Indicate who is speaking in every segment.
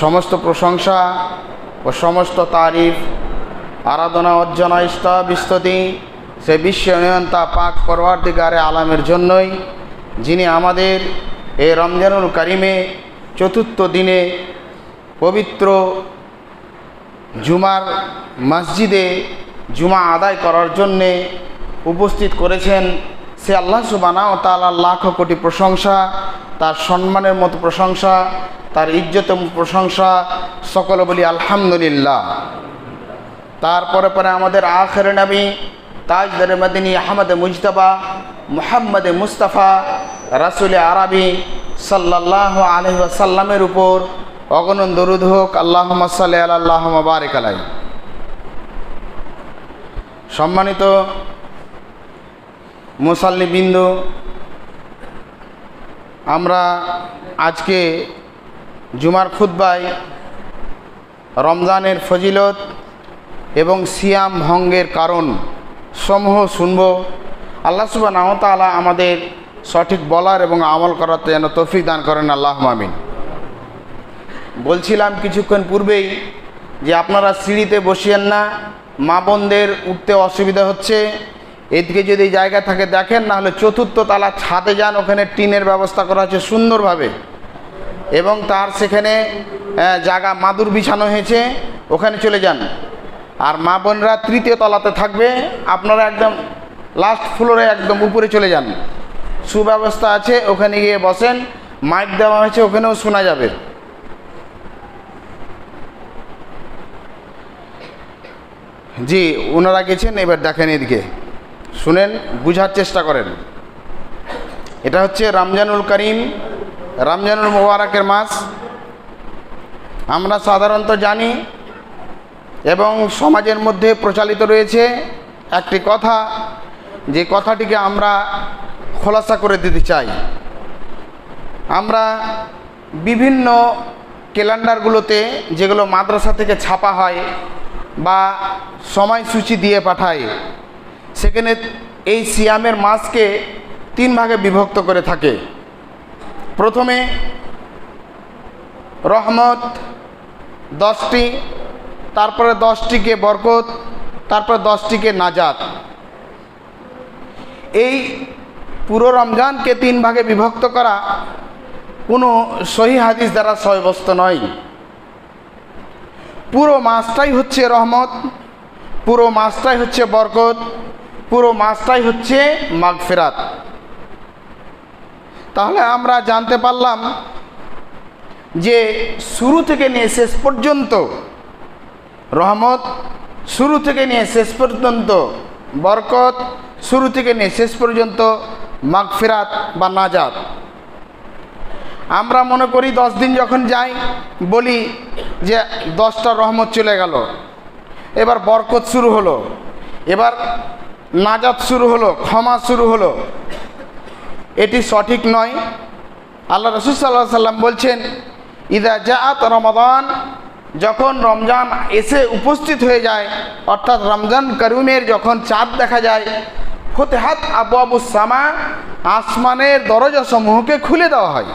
Speaker 1: সমস্ত প্রশংসা ও সমস্ত তারিফ, আরাধনা অর্জনা ইস্তা সে বিশ্ব নিয়ন্তা পাক পরওয়ার দিগারে আলামের জন্যই, যিনি আমাদের এই রমজানুল কারিমে চতুর্থ দিনে পবিত্র জুমার মসজিদে জুমা আদায় করার জন্যে উপস্থিত করেছেন, সে আল্লাহ সুবানা ও তালার লাখ কোটি প্রশংসা তার সম্মানের মতো প্রশংসা, তার ইজ্জত প্রশংসা, সকলে বলি আলহামদুলিল্লাহ। তারপরে পরে আমাদের আখের নবী তাজদার মদিনী আহমদ মুজতবা, মুহাম্মদ মুস্তাফা, রাসুল আরবি সাল্লাহ আলহিসাল্লামের উপর অগণন দরুদ হোক আল্লাহ সাল্লি আল্লাহ বারেক আলাই সম্মানিত মুসাল্লিবিন্দু আমরা আজকে জুমার খুদ্বায় রমজানের ফজিলত এবং সিয়াম ভঙ্গের কারণ সমূহ শুনব। আল্লাহ সুবাহ নামতালা আমাদের সঠিক বলার এবং আমল করাতে যেন তৌফিক দান করেন আল্লাহ মামিন বলছিলাম কিছুক্ষণ পূর্বেই যে আপনারা সিঁড়িতে বসিয়েন না, মা বোনদের উঠতে অসুবিধা হচ্ছে। এদিকে যদি জায়গা থাকে, দেখেন না হলে চতুর্থ তালা ছাদে যান, ওখানে টিনের ব্যবস্থা করা হয়েছে সুন্দরভাবে। এবং তার সেখানে জায়গা মাদুর বিছানো হয়েছে, ওখানে চলে যান। আর মা বোনরা তৃতীয় তলাতে থাকবে, আপনারা একদম লাস্ট ফ্লোরে একদম উপরে চলে যান। সুব্যবস্থা আছে, ওখানে গিয়ে বসেন মাইক দেওয়া হয়েছে, ওখানেও শোনা যাবে। জি, ওনারা গেছেন, এবার দেখেন এদিকে। শুনেন, বুঝার চেষ্টা করেন। এটা হচ্ছে রমজানুল করিম, রমজানুল মোবারকের মাস। আমরা সাধারণত জানি এবং সমাজের মধ্যে প্রচালিত রয়েছে একটি কথা, যে কথাটিকে আমরা খোলাসা করে দিতে চাই। আমরা বিভিন্ন ক্যালেন্ডারগুলোতে যেগুলো মাদ্রাসা থেকে ছাপা হয় বা সময়সূচি দিয়ে পাঠায় সেখানে এই সিয়ামের মাসকে তিন ভাগে বিভক্ত করে থাকে। প্রথমে রহমত, দশটি, তারপরে দশটিকে বরকত, তারপরে দশটিকে নাজাত। এই পুরো রমজানকে তিন ভাগে বিভক্ত করা কোনো সহি হাদিস দ্বারা সয়বস্ত নয়। পুরো মাসটাই হচ্ছে রহমত, পুরো মাসটাই হচ্ছে বরকত পুরো মাসটাই হচ্ছে মাগফেরাত। তাহলে আমরা জানতে পারলাম যে শুরু থেকে নিয়ে শেষ পর্যন্ত রহমত, শুরু থেকে নিয়ে শেষ পর্যন্ত বরকত, শুরু থেকে নিয়ে শেষ পর্যন্ত মাগফিরাত বা নাজাত। আমরা মনে করি দশ দিন যখন যাই, বলি যে দশটা রহমত চলে গেল। এবার বরকত শুরু হলো। এবার নাজাত শুরু হলো, ক্ষমা শুরু হলো। এটি সঠিক নয়। আল্লাহ রসুল সাল্লাহ সাল্লাম বলছেন, ইদা জাআত রমাদান যখন রমজান এসে উপস্থিত হয়ে যায়, অর্থাৎ রমজান করিমের যখন চাঁদ দেখা যায়, ফতেহাত আবু আবু সামা আসমানের দরজা সমূহকে খুলে দেওয়া হয়।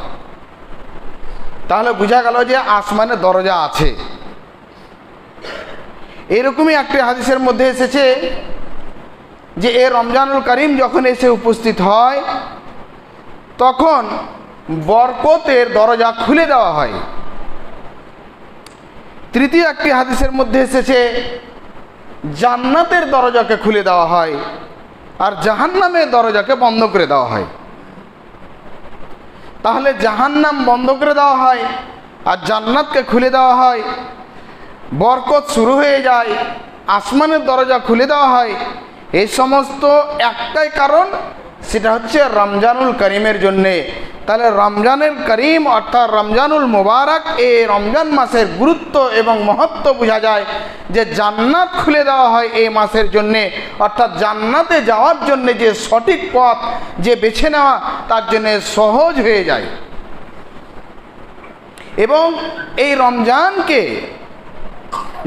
Speaker 1: তাহলে বোঝা গেল যে আসমানের দরজা আছে। এরকমই একটি হাদিসের মধ্যে এসেছে যে এ রমজানুল করিম যখন এসে উপস্থিত হয়, তখন বরকতের দরজা খুলে দেওয়া হয়। তৃতীয় একটি হাদিসের মধ্যে এসেছে, জান্নাতের দরজাকে খুলে দেওয়া হয় আর জাহান্নামের দরজাকে বন্ধ করে দেওয়া হয়। তাহলে জাহান্নাম বন্ধ করে দেওয়া হয় আর জান্নাতকে খুলে দেওয়া হয়। বরকত শুরু হয়ে যায়, আসমানের দরজা খুলে দেওয়া হয় এই সমস্ত একটাই কারণ, সেটা হচ্ছে রমজানুল করিমের জন্যে। তাহলে রমজানের করিম অর্থাৎ রমজানুল মোবারক, এই রমজান মাসের গুরুত্ব এবং মহত্ব বোঝা যায় যে জান্নাত খুলে দেওয়া হয় এই মাসের জন্যে। অর্থাৎ জান্নাতে যাওয়ার জন্যে যে সঠিক পথ, যে বেছে নেওয়া, তার জন্যে সহজ হয়ে যায়। এবং এই রমজানকে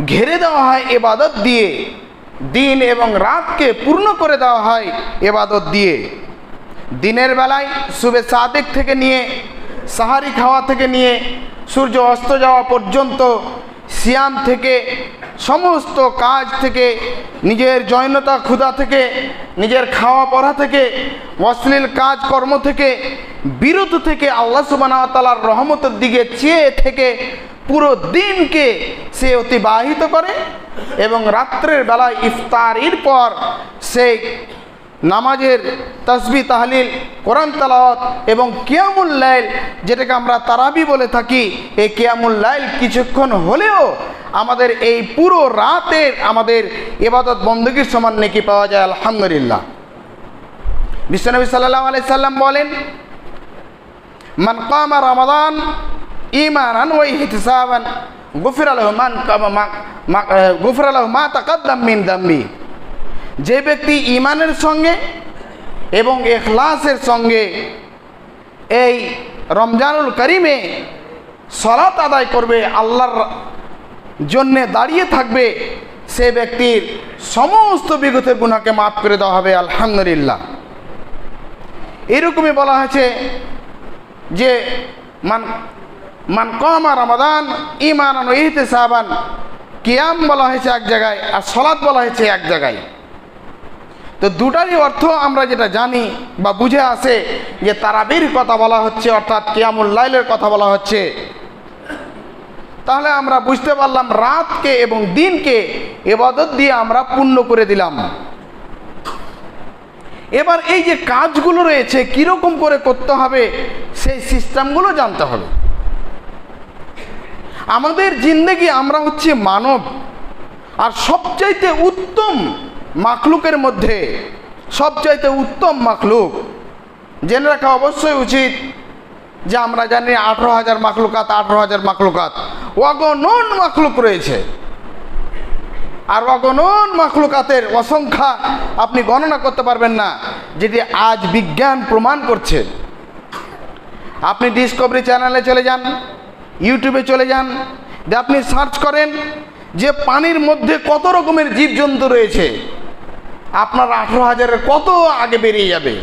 Speaker 1: ঘেরে দেওয়া হয় এবাদত দিয়ে। দিন এবং রাতকে পূর্ণ করে দেওয়া হয় এবাদত দিয়ে। দিনের বেলায় শুভে সাদেক থেকে নিয়ে, সাহারি খাওয়া থেকে নিয়ে, সূর্য অস্ত যাওয়া পর্যন্ত, সিয়াম থেকে, সমস্ত কাজ থেকে, নিজের জৈনতা ক্ষুধা থেকে, নিজের খাওয়া পড়া থেকে, অশ্লীল কাজ কর্ম থেকে বিরত থেকে আল্লাহ সুবাহ তালার রহমতের দিকে চেয়ে থেকে পুরো দিনকে সে অতিবাহিত করে এবং রাত্রের বেলায় ইফতারির পর সে নামাজের তসবি, তাহলিল, কোরআন তালাওয়াত এবং কিয়ামুল লাইল, যেটাকে আমরা তারাবি বলে থাকি, এই কিয়ামুল লাইল কিছুক্ষণ হলেও আমাদের এই পুরো রাতের আমাদের এবাদত বন্দগীর সমান নেকি পাওয়া যায়, আলহামদুলিল্লাহ। বিশ্বনবী সাল্লাম বলেন, মান কামা রমাদান ইমানান ওই হিতসাবান গুফির আলহ মান গুফির আলহ মা তাকাদ্দাম মিন দাম্বি যে ব্যক্তি ইমানের সঙ্গে এবং এখলাসের সঙ্গে এই রমজানুল করিমে সলাত আদায় করবে, আল্লাহর জন্যে দাঁড়িয়ে থাকবে, সে ব্যক্তির সমস্ত বিগতের গুণাকে মাফ করে দেওয়া হবে, আলহামদুলিল্লাহ। এরকমই বলা হয়েছে যে, মান মান কমা রমাদান ইমান ইহতে সাহাবান কিয়াম বলা হয়েছে এক জায়গায় আর সলাৎ বলা হয়েছে এক জায়গায়। তো দুটারই অর্থ আমরা যেটা জানি বা বুঝে আসে যে তারাবির কথা বলা হচ্ছে, অর্থাৎ কিয়ামুল লাইলের কথা বলা হচ্ছে। তাহলে আমরা বুঝতে পারলাম রাতকে এবং দিনকে এবাদত দিয়ে আমরা পূর্ণ করে দিলাম। এবার এই যে কাজগুলো রয়েছে, কীরকম করে করতে হবে, সেই সিস্টেমগুলো জানতে হবে। আমাদের জিন্দগি আমরা হচ্ছে মানব। আর সবচাইতে উত্তম মাখলুকের মধ্যে, সবচাইতে উত্তম মাখলুক, জেনে রাখা অবশ্যই উচিত যে আমরা জানি আঠেরো হাজার মাখলুকাত, আঠেরো হাজার মাখলুকাত। অগণন মাখলুক রয়েছে। আর অগণন মাখলুকাতের অসংখ্যা আপনি গণনা করতে পারবেন না, যেটি আজ বিজ্ঞান প্রমাণ করছে। আপনি ডিসকভারি চ্যানেলে চলে যান। ইউটিউবে চলে যান যে আপনি সার্চ করেন যে পানির মধ্যে কত রকমের জীবজন্তু রয়েছে, আপনার আঠেরো হাজারের কত আগে বেরিয়ে যাবে।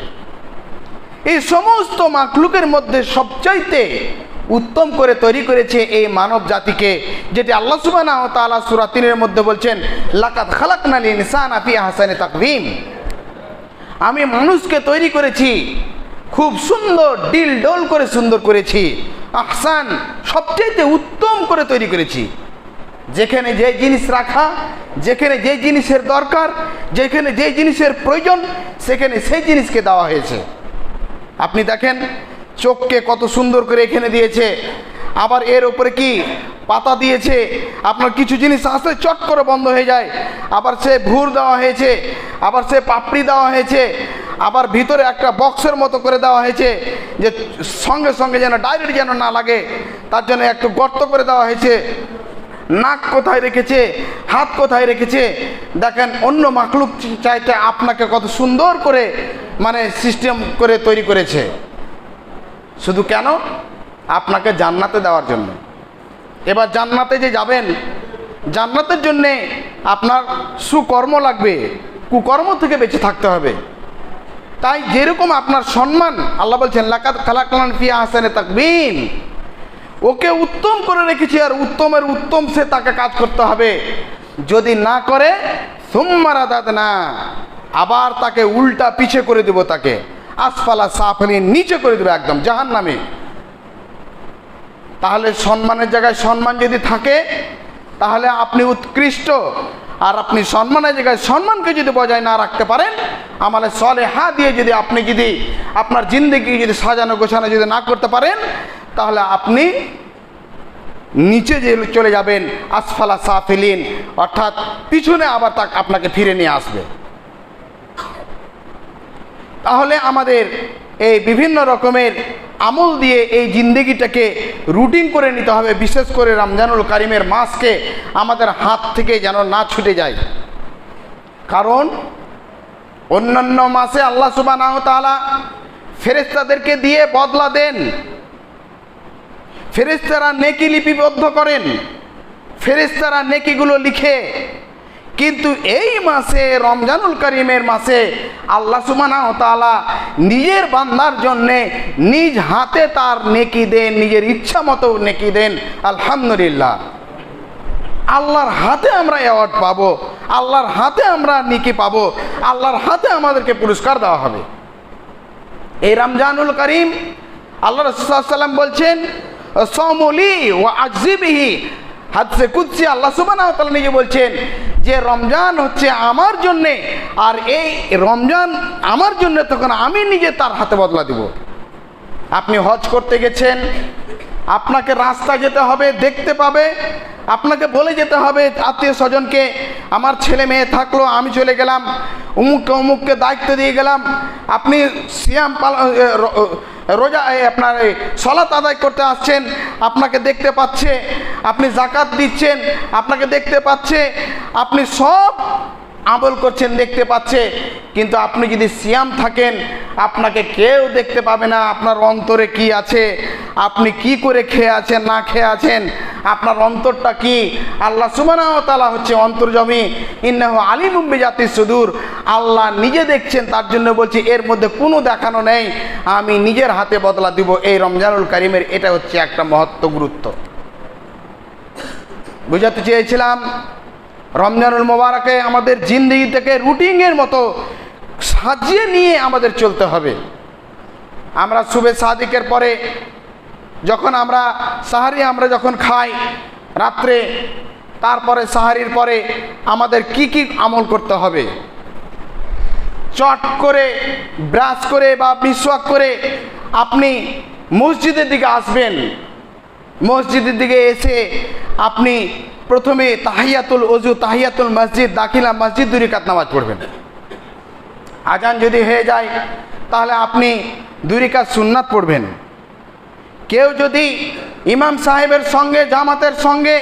Speaker 1: এই সমস্ত মাখলুকের মধ্যে সবচাইতে উত্তম করে তৈরি করেছে এই মানব জাতিকে, যেটি আল্লাহ সুবাহ সুরাতিনের মধ্যে বলছেন লাকাত খালাকনাল ইনসান আফি হাসানে তাকভিম আমি মানুষকে তৈরি করেছি, খুব সুন্দর ডিল ডোল করে সুন্দর করেছি আহসান সবচাইতে উত্তম করে তৈরি করেছি। যেখানে যে জিনিস রাখা, যেখানে যে জিনিসের দরকার, যেখানে যে জিনিসের প্রয়োজন, সেখানে সেই জিনিসকে দেওয়া হয়েছে। আপনি দেখেন, চোখকে কত সুন্দর করে এখানে দিয়েছে। আবার এর উপরে কি পাতা দিয়েছে? আপনার কিছু জিনিস আসতে চট করে বন্ধ হয়ে যায়। আবার সে ভুর দেওয়া হয়েছে, আবার সে পাপড়ি দেওয়া হয়েছে। আবার ভিতরে একটা বক্সের মতো করে দেওয়া হয়েছে যে সঙ্গে সঙ্গে যেন ডাইরেক্ট যেন না লাগে, তার জন্য একটু গর্ত করে দেওয়া হয়েছে। নাক কোথায় রেখেছে, হাত কোথায় রেখেছে? দেখেন, অন্য মাকলুক চাইতে আপনাকে কত সুন্দর করে মানে সিস্টেম করে তৈরি করেছে। শুধু কেন? আপনাকে জান্নাতে দেওয়ার জন্য। এবার জান্নাতে যে যাবেন, জান্নাতের জন্যে আপনার সুকর্ম লাগবে, কুকর্ম থেকে বেঁচে থাকতে হবে। তাই যেরকম আপনার সম্মান, আল্লাহ বলছেন লাকাত হাসানে তাকবিন ওকে উত্তম করে রেখেছি আর উত্তমের উত্তম সে তাকে কাজ করতে হবে। যদি না করে সোমমারা দাদ না আবার তাকে উল্টা পিছে করে দেব তাকে। আসফালা সাফালি নিচে করে দেবে একদম জাহান নামে তাহলে সম্মানের জায়গায় সম্মান যদি থাকে, তাহলে আপনি উৎকৃষ্ট। আর আপনি সম্মানের জায়গায় সম্মানকে যদি বজায় না রাখতে পারেন আমাদের সলে হা দিয়ে যদি আপনি যদি আপনার জিন্দগি যদি সাজানো গোছানো যদি না করতে পারেন, তাহলে আপনি নিচে যে চলে যাবেন, আসফালা সাফিলিন, অর্থাৎ পিছনে আবার তা আপনাকে ফিরে নিয়ে আসবে। তাহলে আমাদের এই বিভিন্ন রকমের আমল দিয়ে এই জিন্দগিটাকে রুটিন করে নিতে হবে, বিশেষ করে রমজানুল কারিমের মাসকে আমাদের হাত থেকে যেন না ছুটে যায়। কারণ অন্যান্য মাসে আল্লাহ সুবাহ ফেরেস্তাদেরকে দিয়ে বদলা দেন। ফেরেস্তারা নেকি লিপিবদ্ধ করেন। ফেরেস্তারা নেকিগুলো লিখে কিন্তু এই মাসে, রমজানুল করিমের মাসে আল্লাহ সুমানা তালা নিজের বান্দার জন্যে নিজ হাতে তার নেকি দেন, নিজের ইচ্ছা মতো নেকি দেন। আলহামদুলিল্লাহ। আল্লাহর হাতে আমরা অ্যাওয়ার্ড পাবো, আল্লাহর হাতে আমরা নিকি পাবো, আল্লাহর হাতে আমাদেরকে পুরস্কার দেওয়া হবে। এই রমজানুল করিম আল্লাহ রসুল্লাহ সাল্লাম বলছেন সমলি ও আজিবিহি হাদসে কুদ্সি, আল্লাহ সুবাহ নিজে বলছেন যে রমজান হচ্ছে আমার জন্যে, আর এই রমজান আমার জন্য তখন আমি নিজে তার হাতে বদলা দিব। আপনি হজ করতে গেছেন, আপনাকে রাস্তা যেতে হবে, দেখতে পাবে, আপনাকে বলে যেতে হবে, আত্মীয় স্বজনকে, আমার ছেলে মেয়ে থাকল, আমি চলে গেলাম অমুককে অমুককে দায়িত্ব দিয়ে গেলাম, আপনি সিয়াম পাল রোজা আপনার সলাত আদায় করতে আসছেন, আপনাকে দেখতে পাচ্ছে, আপনি জাকাত দিচ্ছেন, আপনাকে দেখতে পাচ্ছে, আপনি সব আমল করছেন, দেখতে পাচ্ছে। কিন্তু আপনি যদি সিয়াম থাকেন, আপনাকে কেউ দেখতে পাবে না, আপনার অন্তরে কি আছে, আপনি কি করে খেয়ে আছেন, না খেয়ে আছেন, আপনার অন্তরটা কি? আল্লাহ সুবানাও তালা হচ্ছে অন্তর্জমি। ইন্নাহ আলিমুম্বি জাতির সুদূর। আল্লাহ নিজে দেখছেন, তার জন্য বলছি, এর মধ্যে কোনো দেখানো নেই। আমি নিজের হাতে বদলা দিব এই রমজানুল করিমের। এটা হচ্ছে একটা মহত্ব গুরুত্ব বুঝাতে চেয়েছিলাম? রমজানুল মোবারকে আমাদের জিন্দগি থেকে রুটিনের মতো সাজিয়ে নিয়ে আমাদের চলতে হবে। আমরা শুভে সাদিকের পরে যখন আমরা সাহারি আমরা যখন খাই রাত্রে, তারপরে সাহারির পরে আমাদের কি কি আমল করতে হবে? চট করে, ব্রাশ করে বা বিশ্বক করে আপনি মসজিদের দিকে আসবেন। মসজিদের দিকে এসে আপনি প্রথমে তাহিয়াতুল অজু তাহিয়াতুল মসজিদ, দাখিলা মসজিদ দুই কাত নামাজ পড়বেন। আজান যদি হয়ে যায়, তাহলে আপনি দুই রিকাত সুন্নাত পড়বেন। কেউ যদি ইমাম সাহেবের সঙ্গে, জামাতের সঙ্গে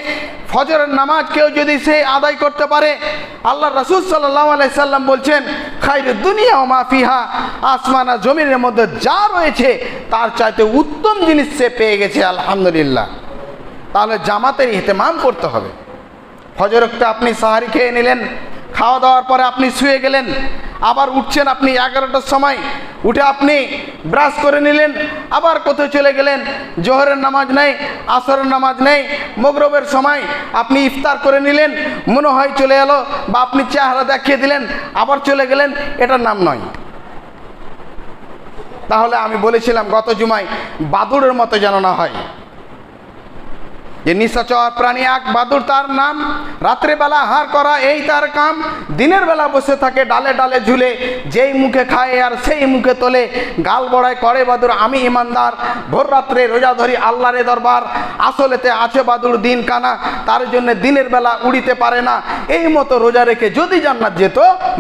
Speaker 1: ফজরের নামাজ কেউ যদি সে আদায় করতে পারে, আল্লাহ রসুল সাল্লাহ আলাইসাল্লাম বলছেন খাইর দুনিয়া ও মাফিহা আসমানা জমিনের মধ্যে যা রয়েছে, তার চাইতে উত্তম জিনিস সে পেয়ে গেছে, আলহামদুলিল্লাহ। তাহলে জামাতের ইহতেমাম করতে হবে। ফজরকটা আপনি সাহারি খেয়ে নিলেন, খাওয়া দাওয়ার পরে আপনি শুয়ে গেলেন, আবার উঠছেন আপনি এগারোটার সময়, উঠে আপনি ব্রাশ করে নিলেন, আবার কোথাও চলে গেলেন, জোহরের নামাজ নেই, আসরের নামাজ নেই, মগরবের সময় আপনি ইফতার করে নিলেন, মনে হয় চলে এলো বা আপনি চেহারা দেখিয়ে দিলেন, আবার চলে গেলেন, এটার নাম নয়। তাহলে আমি বলেছিলাম গত জুমায় বাদুড়ের মতো যেন না হয়। যে নিশাচর প্রাণী এক বাদুর তার নাম রাত্রেবেলা হার করা এই তার কাম, দিনের বেলা বসে থাকে ডালে ডালে ঝুলে, যেই মুখে খায় আর সেই মুখে তোলে, গাল বড়ায় করে বাদুর, আমি ইমানদার, ভোর রাত্রে রোজা ধরি আল্লাহরে দরবার, আসলেতে আছে বাদুর দিন কানা, তার জন্য দিনের বেলা উড়িতে পারে না, এই মতো রোজা রেখে যদি জান্নাত যেত,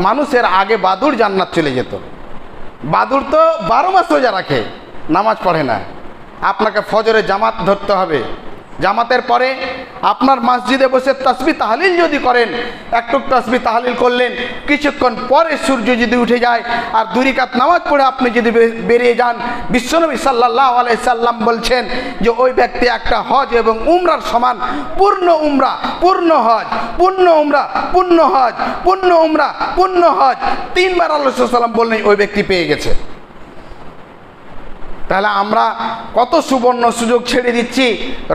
Speaker 1: মানুষের আগে বাদুর জান্নাত চলে যেত। বাদুর তো বারো মাস রোজা রাখে, নামাজ পড়ে না। আপনাকে ফজরে জামাত ধরতে হবে। জামাতের পরে আপনার মসজিদে বসে তসবি তাহলিল যদি করেন একটু তসবি তাহলিল করলেন, কিছুক্ষণ পরে সূর্য যদি উঠে যায় আর দুরিকাত নামাজ পড়ে আপনি যদি বেরিয়ে যান, বিশ্বনবী সাল্লাহ আলাইসাল্লাম বলছেন যে ওই ব্যক্তি একটা হজ এবং উমরার সমান, পূর্ণ উমরা, পূর্ণ হজ, পূর্ণ উমরা, পূর্ণ হজ, পূর্ণ উমরা, পূর্ণ হজ। তিনবার আল্লাহ সাল্লাম বললেন, ওই ব্যক্তি পেয়ে গেছে। তাহলে আমরা কত সুবর্ণ সুযোগ ছেড়ে দিচ্ছি।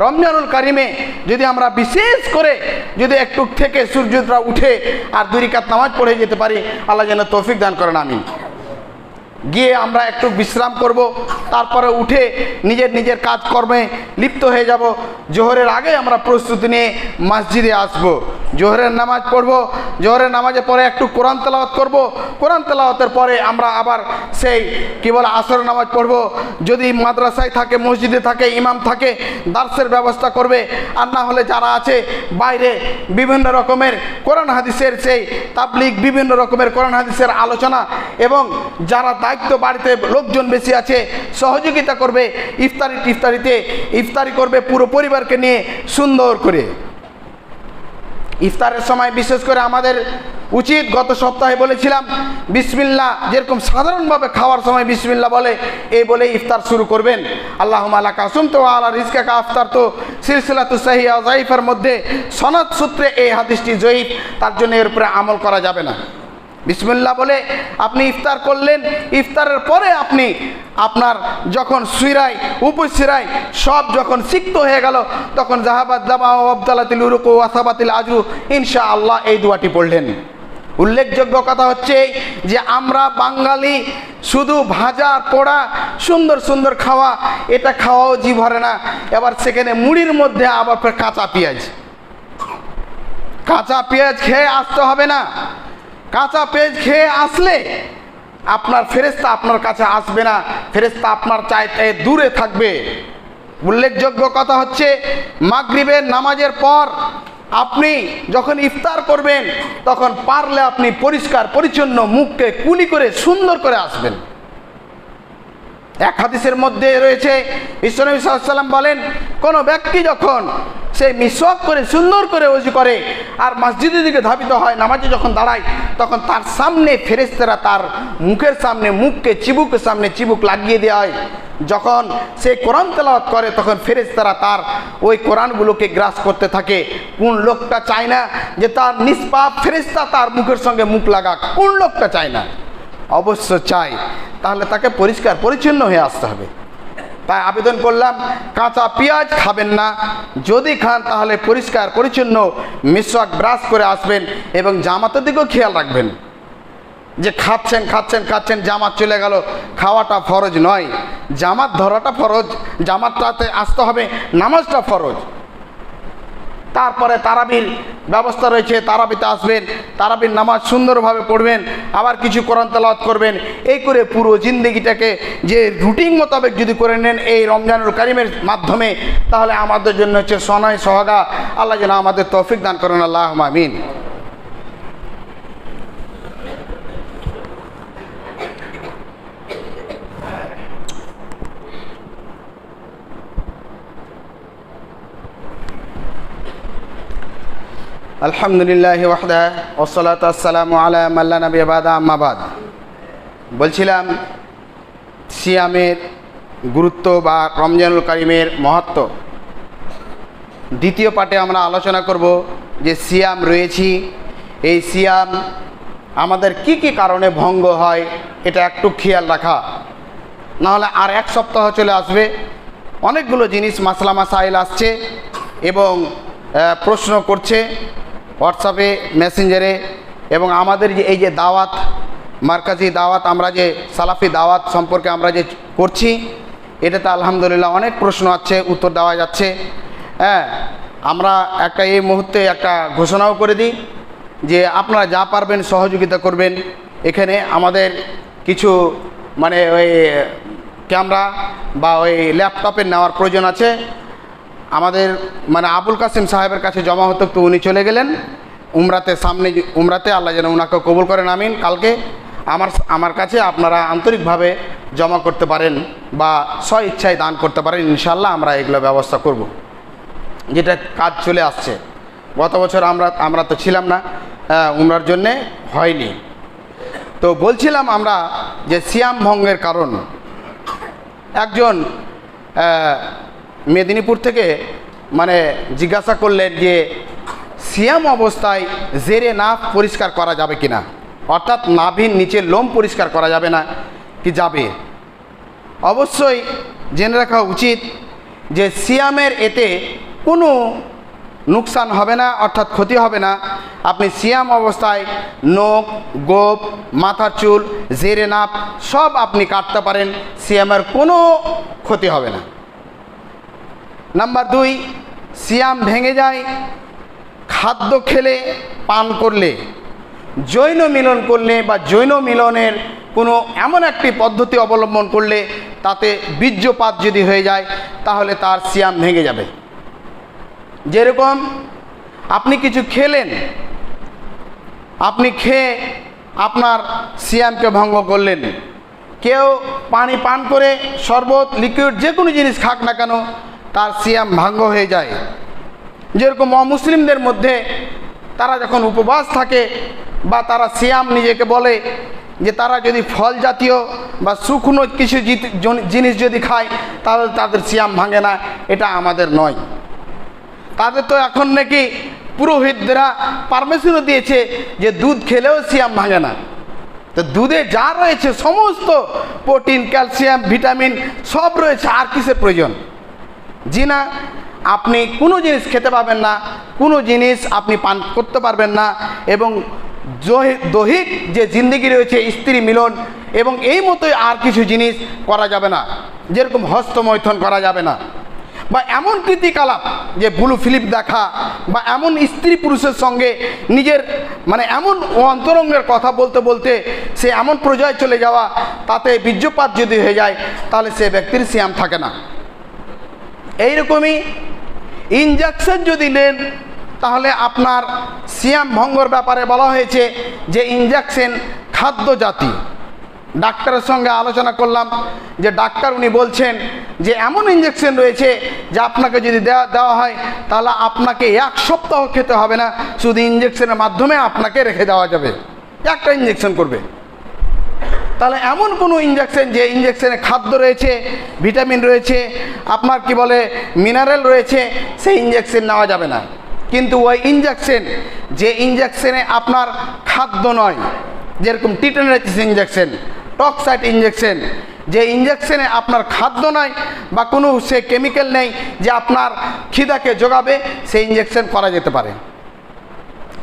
Speaker 1: রমজানুল কারিমে যদি আমরা বিশেষ করে যদি একটু থেকে সূর্যটা উঠে আর দুই কাত নামাজ পড়ে যেতে পারি, আল্লাহ যেন তৌফিক দান করেন আমি গিয়ে আমরা একটু বিশ্রাম করব, তারপরে উঠে নিজের নিজের কাজকর্মে লিপ্ত হয়ে যাব। জোহরের আগে আমরা প্রস্তুতি নিয়ে মসজিদে আসব। জোহরের নামাজ পড়ব, জোহরের নামাজে পরে একটু কোরআন তেলাওয়াত করব। কোরআন তেলাওয়াতের পরে আমরা আবার সেই, কি বলে আসর নামাজ পড়ব। যদি মাদ্রাসায় থাকে, মসজিদে থাকে, ইমাম থাকে, দার্সের ব্যবস্থা করবে। আর না হলে যারা আছে, বাইরে বিভিন্ন রকমের কোরআন হাদিসের সেই তাবলিগ, বিভিন্ন রকমের কোরআন হাদিসের আলোচনা এবং যারা দায়িত্ব বাড়িতে লোকজন বেশি আছে, সহযোগিতা করবে, ইফতারি টিফতারিতে ইফতারি করবে পুরো পরিবারকে নিয়ে সুন্দর করে। ইফতারের সময় বিশেষ করে আমাদের উচিত, গত সপ্তাহে বলেছিলাম বিসমিল্লা যেরকম সাধারণভাবে খাওয়ার সময় বিসমিল্লা বলে, এই বলে ইফতার শুরু করবেন। আল্লাহ আলা কাসুম তো আল্লাহ রিজকা আফতার তো সিলসিলা তো সাহিয়া জাইফের মধ্যে সনদ সূত্রে এই হাদিসটি জয়ীফ, তার জন্য এর উপরে আমল করা যাবে না। বিসমুল্লাহ বলে আপনি ইফতার করলেন, ইফতারের পরে আপনি আপনার যখন সুইরাই উপসিরাই সব যখন সিক্ত হয়ে গেল, তখন জাহাবাদ জামা আবদালাতিল উরুকু ওয়াসাবাতিল আজরু ইনশা আল্লাহ এই দুয়াটি পড়লেন। উল্লেখযোগ্য কথা হচ্ছে যে আমরা বাঙালি শুধু ভাজা পোড়া, সুন্দর সুন্দর খাওয়া, এটা খাওয়াও জি ভরে না। এবার সেখানে মুড়ির মধ্যে আবার কাঁচা পেঁয়াজ। কাঁচা পেঁয়াজ খেয়ে আসতে হবে না। কাঁচা পেঁয়াজ খেয়ে আসলে আপনার ফেরেস্তা আপনার কাছে আসবে না ফেরেস্তা আপনার চাইতে দূরে থাকবে। উল্লেখযোগ্য কথা হচ্ছে, মাগরিবের নামাজের পর আপনি যখন ইফতার করবেন, তখন পারলে আপনি পরিষ্কার, পরিচ্ছন্ন মুখকে কুলি করে সুন্দর করে আসবেন। এক হাদিসের মধ্যে রয়েছে বিশ্বনবী সাল্লাম বলেন, কোনো ব্যক্তি যখন সে মিসওয়াক করে, সুন্দর করে অজু করে, আর মসজিদের দিকে ধাবিত হয়, নামাজে যখন দাঁড়ায়, তখন তার সামনে ফেরেস্তেরা তার মুখের সামনে, মুখকে চিবুকের সামনে চিবুক লাগিয়ে দেওয়া হয়। যখন সে কোরআন তেলাওয়াত করে, তখন ফেরেস্তারা তার ওই কোরআনগুলোকে গ্রাস করতে থাকে। কোন লোকটা চায় না যে তার নিষ্পাপ ফেরেস্তা তার মুখের সঙ্গে মুখ লাগাক? কোন লোকটা চায় না? অবশ্য চাই তাহলে তাকে পরিষ্কার, পরিচ্ছন্ন হয়ে আসতে হবে। তাই আবেদন করলাম, কাঁচা পেঁয়াজ খাবেন না। যদি খান, তাহলে পরিষ্কার, পরিচ্ছন্ন, মিশ্রক ব্রাশ করে আসবেন এবং জামাতের দিকেও খেয়াল রাখবেন। যে খাচ্ছেন খাচ্ছেন খাচ্ছেন, জামাত চলে গেল, খাওয়াটা ফরজ নয়। জামাত ধরাটা ফরজ, জামাতটাতে আসতে হবে, নামাজটা ফরজ। তারপরে তারাবির ব্যবস্থা রয়েছে, তারাবিতে আসবেন, তারাবির নামাজ সুন্দরভাবে পড়বেন, আবার কিছু কোরআন তেলাওয়াত করবেন। এই করে পুরো জিন্দগিটাকে যে রুটিন মোতাবেক যদি করে নেন এই রমজানুল কারিমের মাধ্যমে, তাহলে আমাদের জন্য হচ্ছে সনয় সহগা। আল্লাহ যেন আমাদের তৌফিক দান করেন। আল্লাহ আমিন। আলহামদুলিল্লাহ ওয়াহদা ওসলাত আসসালামু আলা মাল্লা নবী আবাদা আম্মাবাদ বলছিলাম, সিয়ামের গুরুত্ব বা রমজানুল কারিমের মহত্ব। দ্বিতীয় পার্টে আমরা আলোচনা করব যে সিয়াম রয়েছি। এই সিয়াম আমাদের কি কি কারণে ভঙ্গ হয়, এটা একটু খেয়াল রাখা। নাহলে আর এক সপ্তাহ চলে আসবে। অনেকগুলো জিনিস, মাসলা মাসাইল আসছে এবং প্রশ্ন করছে। হোয়াটসঅ্যাপে, মেসেঞ্জারে এবং আমাদের যে এই যে দাওয়াত, মার্কাজি দাওয়াত, আমরা যে সালাফি দাওয়াত সম্পর্কে আমরা যে করছি এটাতে আলহামদুলিল্লাহ অনেক প্রশ্ন আছে, উত্তর দেওয়া যাচ্ছে। হ্যাঁ আমরা একটা এই মুহূর্তে একটা ঘোষণাও করে দিই যে আপনারা যা পারবেন সহযোগিতা করবেন। এখানে আমাদের কিছু মানে ওই ক্যামেরা বা ওই ল্যাপটপের নেওয়ার প্রয়োজন আছে। আমাদের মানে আবুল কাসিম সাহেবের কাছে জমা হতো তো উনি চলে গেলেন। উমরাতে সামনে উমরাতে আল্লাহ যেন ওনাকে কবুল করেন, আমিন। কালকে আমার আমার কাছে আপনারা আন্তরিকভাবে জমা করতে পারেন বা স্ব ইচ্ছায় দান করতে পারেন ইনশাল্লাহ আমরা এগুলো ব্যবস্থা করব। যেটা কাজ চলে আসছে। গত বছর আমরা আমরা তো ছিলাম না উমরার জন্যে হয়নি। তো বলছিলাম আমরা যে সিয়াম ভঙ্গের কারণ। একজন মেদিনীপুর থেকে মানে জিজ্ঞাসা করলেন যে, সিয়াম অবস্থায় জেরে নাফ পরিষ্কার করা যাবে কিনা? অর্থাৎ নাভির নিচে লোম পরিষ্কার করা যাবে না কি যাবে? অবশ্যই জেনে রাখা উচিত যে সিয়ামের এতে কোনো নুকসান হবে না, অর্থাৎ ক্ষতি হবে না। আপনি সিয়াম অবস্থায় নখ, গোপ, মাথার চুল, জেরে নাপ সব আপনি কাটতে পারেন, সিয়ামের কোনো ক্ষতি হবে না। নাম্বার দুই, সিয়াম ভেঙে যায়, খাদ্য খেলে পান করলে, জৈন মিলন করলে বা জৈন মিলনের কোনো এমন একটি পদ্ধতি অবলম্বন করলে তাতে বীর্যপাত যদি হয়ে যায়, তাহলে তার সিয়াম ভেঙে যাবে। যেরকম আপনি কিছু খেলেন, আপনি খেয়ে আপনার সিয়ামকে ভঙ্গ করলেন, কেউ পানি পান করে, শরবত লিকুইড যে কোনো জিনিস খাক না কেন তার সিয়াম ভঙ্গ হয়ে যায়। যেরকম অমুসলিমদের মধ্যে তারা যখন উপবাস থাকে বা তারা সিয়াম নিজেকে বলে যে তারা যদি ফল জাতীয় বা শুকনো কিছু জিনিস যদি খায়, তাহলে তাদের সিয়াম ভাঙে না, এটা আমাদের নয়। তাদের তো এখন নাকি পুরোহিতরা পারমিশনও দিয়েছে যে দুধ খেলেও সিয়াম ভাঙে না। তো দুধে যা রয়েছে, সমস্ত প্রোটিন, ক্যালসিয়াম, ভিটামিন সব রয়েছে, আর কিসের প্রয়োজন? জি না আপনি কোনো জিনিস খেতে পারবেন না, কোনো জিনিস আপনি পান করতে পারবেন না এবং দৈহিক যে জিন্দিগি রয়েছে, স্ত্রী মিলন এবং এই মতোই আর কিছু জিনিস করা যাবে না, যেরকম হস্তমৈথন করা যাবে না। বা এমন কীর্তিকলাপ যে ব্লু ফিলিপ দেখা বা এমন স্ত্রী পুরুষের সঙ্গে নিজের মানে এমন অন্তরঙ্গের কথা বলতে বলতে সে এমন পর্যায়ে চলে যাওয়া, তাতে বীর্যপাত যদি হয়ে যায়, তাহলে সে ব্যক্তির সিয়াম থাকে না। এইরকমই ইনজেকশন যদি নেন, তাহলে আপনার সিয়াম ভঙ্গর ব্যাপারে বলা হয়েছে যে ইনজেকশন খাদ্য জাতি। ডাক্তারের সঙ্গে আলোচনা করলাম, যে ডাক্তার উনি বলছেন যে এমন ইঞ্জেকশন রয়েছে যে আপনাকে যদি দেওয়া দেওয়া হয়, তাহলে আপনাকে এক সপ্তাহ খেতে হবে না, শুধু ইঞ্জেকশনের মাধ্যমে আপনাকে রেখে দেওয়া যাবে। একটা ইঞ্জেকশন করবে। তাহলে এমন কোনো ইঞ্জেকশন যে ইঞ্জেকশনে খাদ্য রয়েছে ভিটামিন রয়েছে, আপনার কি বলে মিনারেল রয়েছে, সেই ইঞ্জেকশন নেওয়া যাবে না। কিন্তু ওই ইঞ্জেকশন যে ইঞ্জেকশনে আপনার খাদ্য নয়, যেরকম টিটেনাইটিস ইঞ্জেকশন টক্সাইট ইঞ্জেকশন যে ইঞ্জেকশনে আপনার খাদ্য নয় বা কোনো সে কেমিক্যাল নেই যে আপনার খিদাকে যোগাবে সেই ইঞ্জেকশন করা যেতে পারে।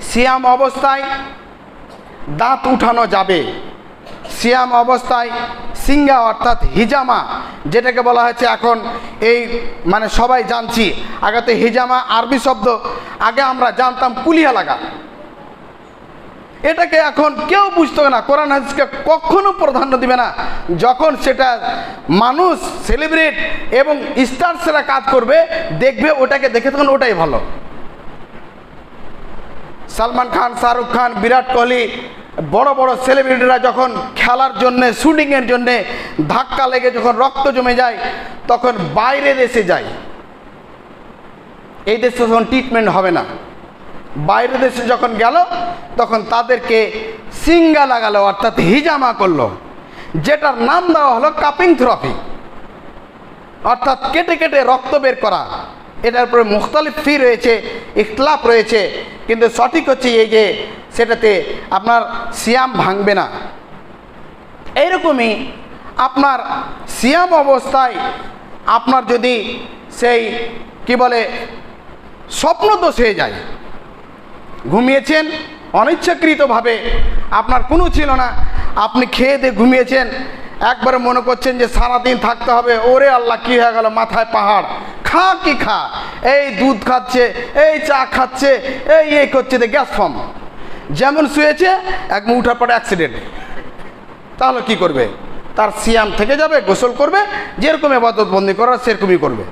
Speaker 1: সিয়াম অবস্থায় দাঁত উঠানো যাবে। সিয়াম অবস্থায় সিঙ্গা অর্থাৎ হিজামা, যেটাকে বলা হয়েছে এখন এই মানে সবাই জানছি। আগেতে হিজামা আরবি শব্দ, আগে আমরা জানতাম কুলিয়া লাগা। এটাকে এখন কেউ বুঝতে না, কোরআন হাদিসকে কখনো প্রাধান্য দিবে না। যখন সেটা মানুষ সেলিব্রেট এবং স্টার্সরা কাজ করবে, দেখবে ওটাকে দেখে তখন ওটাই ভালো। সালমান খান, শাহরুখ খান, বিরাট কোহলি বড় বড় সেলিব্রিটিরা যখন খেলার জন্যে শুটিংয়ের জন্যে ধাক্কা লেগে যখন রক্ত জমে যায়, তখন বাইরে দেশে যায়। এই দেশে তখন ট্রিটমেন্ট হবে না। বাইরে দেশে যখন গেল, তখন তাদেরকে সিঙ্গা লাগালো, অর্থাৎ হিজামা করল। যেটার নাম দেওয়া হলো কাপিং থ্রফি অর্থাৎ কেটে কেটে রক্ত বের করা। এটার উপরে মুখতালিফ ফি রয়েছে, ইখতলাফ রয়েছে, কিন্তু সঠিক হচ্ছে এই যে সেটাতে আপনার সিয়াম ভাঙবে না। এইরকমই আপনার সিয়াম অবস্থায় আপনার যদি সেই, কি বলে স্বপ্ন স্বপ্নদোষ হয়ে যায়, ঘুমিয়েছেন, অনিচ্ছাকৃতভাবে আপনার কোনো ছিল না, আপনি খেয়ে দিয়ে ঘুমিয়েছেন, একবারে মনে করছেন যে সারাদিন থাকতে হবে, ওরে আল্লাহ, কী হয়ে গেল, মাথায় পাহাড়, খা কি খা, এই দুধ খাচ্ছে, এই চা খাচ্ছে, এই এই করছে গ্যাস ফর্ম। যেমন শুয়েছে, এক উঠার পরে অ্যাক্সিডেন্ট তাহলে কি করবে? তার সিয়াম থেকে যাবে, গোসল করবে, যেরকম এবাদত বন্দি করার সেরকমই করবে।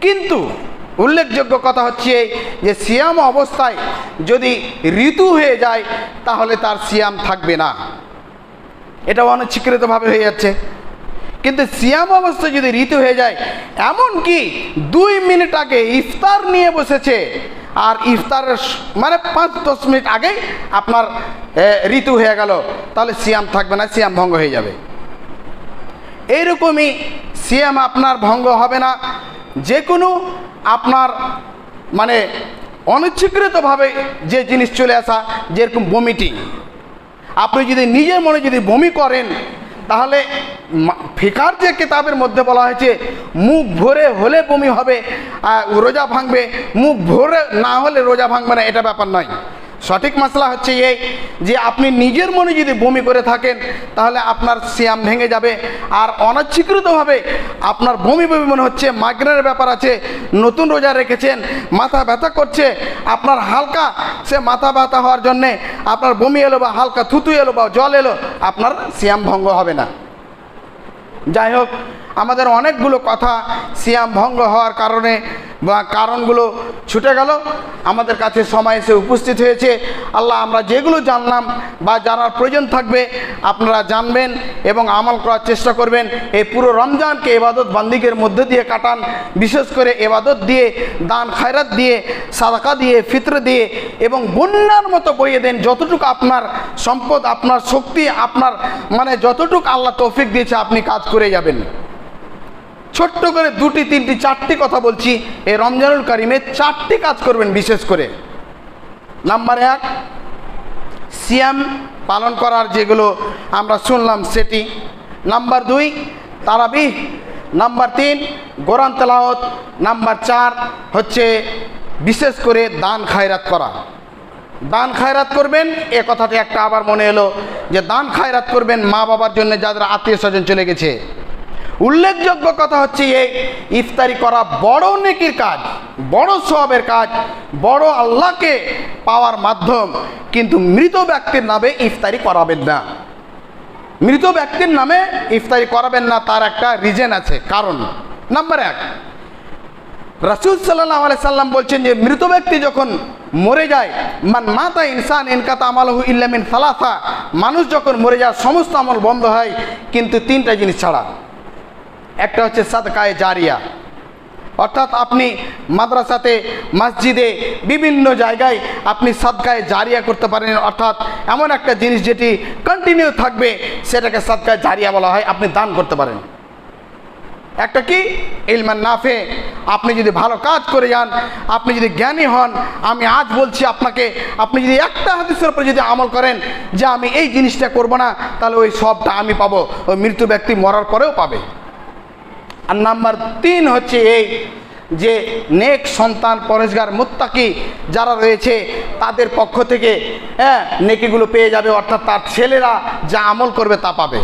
Speaker 1: কিন্তু উল্লেখযোগ্য কথা হচ্ছে যে, সিয়াম অবস্থায় যদি ঋতু হয়ে যায়, তাহলে তার সিয়াম থাকবে না। এটা অনিচ্ছাকৃতভাবে হয়ে যাচ্ছে। কিন্তু সিয়াম অবস্থায় যদি ঋতু হয়ে যায় এমন কি দুই মিনিট আগে ইফতার নিয়ে বসেছে আর ইফতারের মানে পাঁচ, দশ মিনিট আগেই আপনার ঋতু হয়ে গেল। তাহলে সিয়াম থাকবে না, সিয়াম ভঙ্গ হয়ে যাবে। এইরকমই সিয়াম আপনার ভঙ্গ হবে না। যে কোনো আপনার মানে অনিচ্ছাকৃতভাবে যে জিনিস চলে আসা, যেরকম বমিটিং। আপনি যদি নিজের মনে যদি বমি করেন তাহলে ফিকার যে কিতাবের মধ্যে বলা হয়েছে, মুখ ভরে হলে বমি হবে রোজা ভাঙবে, মুখ ভরে না হলে রোজা ভাঙবে না, এটা ব্যাপার নয়। সঠিক মশলা হচ্ছে এই যে আপনি নিজের মনে যদি বমি করে থাকেন, তাহলে আপনার সিয়াম ভেঙে যাবে। আর অনাচ্ছীকৃতভাবে আপনার বমি বমি মনে হচ্ছে, মাইগ্রেনের ব্যাপার আছে, নতুন রোজা রেখেছেন, মাথা ব্যথা করছে, আপনার হালকা সে মাথা ব্যথা হওয়ার জন্যে আপনার বমি এলো বা হালকা থুতু এলো বা জল এলো, আপনার সিয়াম ভঙ্গ হবে না। যাই হোক, আমাদের অনেকগুলো কথা সিয়াম ভঙ্গ হওয়ার কারণে বা কারণগুলো ছুটে গেল, আমাদের কাছে সময় এসে উপস্থিত হয়েছে। আল্লাহ, আমরা যেগুলো জানলাম বা জানার প্রয়োজন থাকবে, আপনারা জানবেন এবং আমল করার চেষ্টা করবেন। এই পুরো রমজানকে এবাদত বান্দিকের মধ্যে দিয়ে কাটান। বিশেষ করে এবাদত দিয়ে, দান খায়রাত দিয়ে, সাদাকা দিয়ে, ফিত্র দিয়ে এবং বন্যার মতো বইয়ে দেন। যতটুকু আপনার সম্পদ, আপনার শক্তি, আপনার মানে যতটুকু আল্লাহ তৌফিক দিয়েছে, আপনি কাজ করে যাবেন। ছোট্ট করে দুটি, তিনটি, চারটি কথা বলছি। এই রমজানুল কারিমে চারটি কাজ করবেন বিশেষ করে। নাম্বার এক, সিয়াম পালন করার যেগুলো আমরা শুনলাম সেটি। নাম্বার দুই তারাবি নাম্বার তিন গোরান তেলাওত নাম্বার চার, হচ্ছে বিশেষ করে দান খায়রাত করা। দান খায়রাত করবেন, এ কথাটি একটা আবার মনে এলো যে দান খায়রাত করবেন মা বাবার জন্য যাদের আত্মীয় স্বজন চলে গেছে। উল্লেখযোগ্য কথা হচ্ছে এই ইফতারি করা বড় নেকির কাজ, বড় সবের কাজ, বড় আল্লাহকে পাওয়ার মাধ্যম, কিন্তু মৃত ব্যক্তির নামে ইফতারি করাবেন না। মৃত ব্যক্তির নামে ইফতারি করাবেন না, তার একটা রিজন আছে, কারণ নাম্বার এক, রাসুল সাল্লাহ আলাই সাল্লাম বলছেন যে, মৃত ব্যক্তি যখন মরে যায়, মান মাতা ইনসান ইনকাতা আমালহু ইল্লামিন সালাসা, মানুষ যখন মরে যায়, সমস্ত আমল বন্ধ হয়, কিন্তু তিনটা জিনিস ছাড়া। একটা হচ্ছে সাদকায়ে জারিয়া। অর্থাৎ আপনি মাদ্রাসাতে, মসজিদে বিভিন্ন জায়গায় আপনি সাদকায় জারিয়া করতে পারেন। অর্থাৎ এমন একটা জিনিস যেটি কন্টিনিউ থাকবে, সেটাকে সাদকায় জারিয়া বলা হয়, আপনি দান করতে পারেন। একটা কি? ইলমান নাফে, আপনি যদি ভালো কাজ করে যান, আপনি যদি জ্ঞানী হন, আমি আজ বলছি আপনাকে, আপনি যদি একটা হাদিসের উপরে যদি আমল করেন যে আমি এই জিনিসটা করব না, তাহলে ওই সবটা আমি পাবো। ওই মৃত্যু ব্যক্তি মরার পরেও পাবে। আর নাম্বার তিন হচ্ছে এই যে নেক সন্তান, পরেশগার, মুত্তাকি যারা রয়েছে, তাদের পক্ষ থেকে হ্যাঁ নেকিগুলো পেয়ে যাবে, অর্থাৎ তার ছেলেরা যা আমল করবে তা পাবে।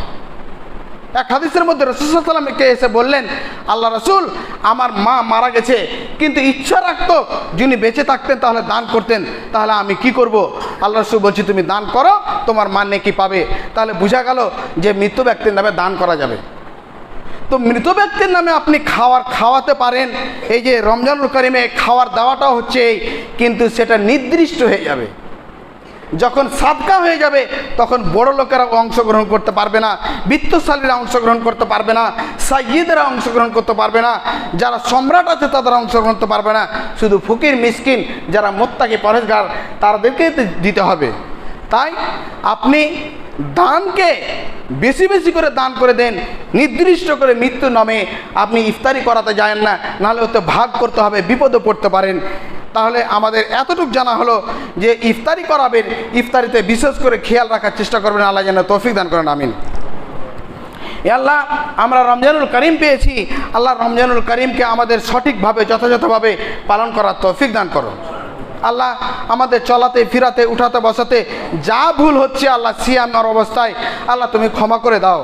Speaker 1: এক হাদিসের মধ্যে রসুলামকে এসে বললেন, আল্লাহ রসুল, আমার মা মারা গেছে, কিন্তু ইচ্ছা রাখতো যিনি বেঁচে থাকতেন তাহলে দান করতেন, তাহলে আমি কি করব? আল্লাহ রসুল বলছি, তুমি দান করো, তোমার মা নেকি পাবে। তাহলে বোঝা গেল যে মৃত ব্যক্তির নামে দান করা যাবে। তো মৃত ব্যক্তির নামে আপনি খাওয়ার খাওয়াতে পারেন। এই যে রমজানুল করিমে খাওয়ার দেওয়াটাও হচ্ছে কিন্তু সেটা নির্দিষ্ট হয়ে যাবে। যখন সাদকা হয়ে যাবে, তখন বড় লোকেরা অংশগ্রহণ করতে পারবে না, বিত্তশালীরা অংশগ্রহণ করতে পারবে না, সাইয়েদেরা অংশগ্রহণ করতে পারবে না, যারা সম্রাট আছে তাদের অংশগ্রহণ করতে পারবে না। শুধু ফকির, মিসকিন, যারা মোত্তাকি পরেশগার তাদেরকে দিতে হবে। তাই আপনি দানকে বেশি বেশি করে দান করে দেন, নির্দিষ্ট করে মৃত্যু নামে আপনি ইফতারি করাতে যায় না, নাহলে ওতে ভাগ করতে হবে, বিপদে পড়তে পারেন। তাহলে আমাদের এতটুক জানা হলো যে ইফতারি করাবেন, ইফতারিতে বিশেষ করে খেয়াল রাখার চেষ্টা করবেন, আল্লাহ যেন তৌফিক দান করেন, আমিন। আল্লাহ, আমরা রমজানুল করিম পেয়েছি, আল্লাহ রমজানুল করিমকে আমাদের সঠিকভাবে, যথাযথভাবে পালন করার তৌফিক দান করো আল্লাহ আমাদের চলাতে, ফিরাতে, উঠাতে, বসাতে, যা ভুল হচ্ছে আল্লাহ সিয়ামার অবস্থায় আল্লাহ তুমি ক্ষমা করে দাও।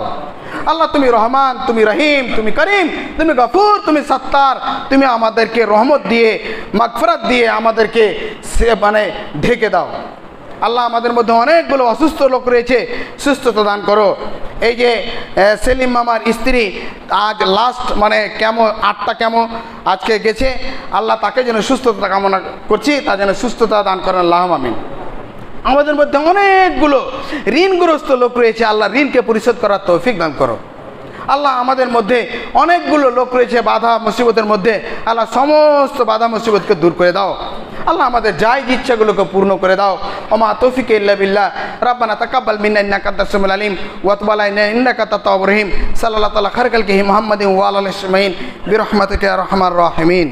Speaker 1: আল্লাহ তুমি রহমান, তুমি রহিম, তুমি করিম, তুমি গফুর, তুমি সত্তার, তুমি আমাদেরকে রহমত দিয়ে মাকফরাত দিয়ে আমাদেরকে সে মানে ঢেকে দাও। আল্লাহ আমাদের মধ্যে অনেকগুলো অসুস্থ লোক রয়েছে, সুস্থতা দান করো। এই যে সেলিম মামার স্ত্রী, আজ লাস্ট মানে কেমো আটটা কেমো আজকে গেছে। আল্লাহ তাকে যেন সুস্থতা কামনা করছি, তা যেন সুস্থতা দান করেন আল্লাহ আমিন। আমাদের মধ্যে অনেকগুলো ঋণগ্রস্ত লোক রয়েছে, আল্লাহ ঋণকে পরিশোধ করার তৌফিক দান করো। আল্লাহ আমাদের মধ্যে অনেকগুলো লোক রয়েছে, বাধা, মুসিবতের মধ্যে, আল্লাহ সমস্ত বাধা, মুসিবতকে দূর করে দাও। আল্লাহ আমাদের যাই ইচ্ছাগুলোকে পূর্ণ করে দাও। ওমা তৌফিক ইল্লা বিল্লাহ। রাব্বানা তাকাব্বাল মিন্না ইন্নাকা আনতাস-সামিউল আলিম। ওয়া তুব আলাইনা ইন্নাকা আত-তাওয়াবুর রহিম। সাল্লাল্লাহু তাআলা খারকালকিহি মুহাম্মাদিন ওয়া আলিহি আজমাইন বিরহমাতিকা ইয়া আরহামার রাহিমিন।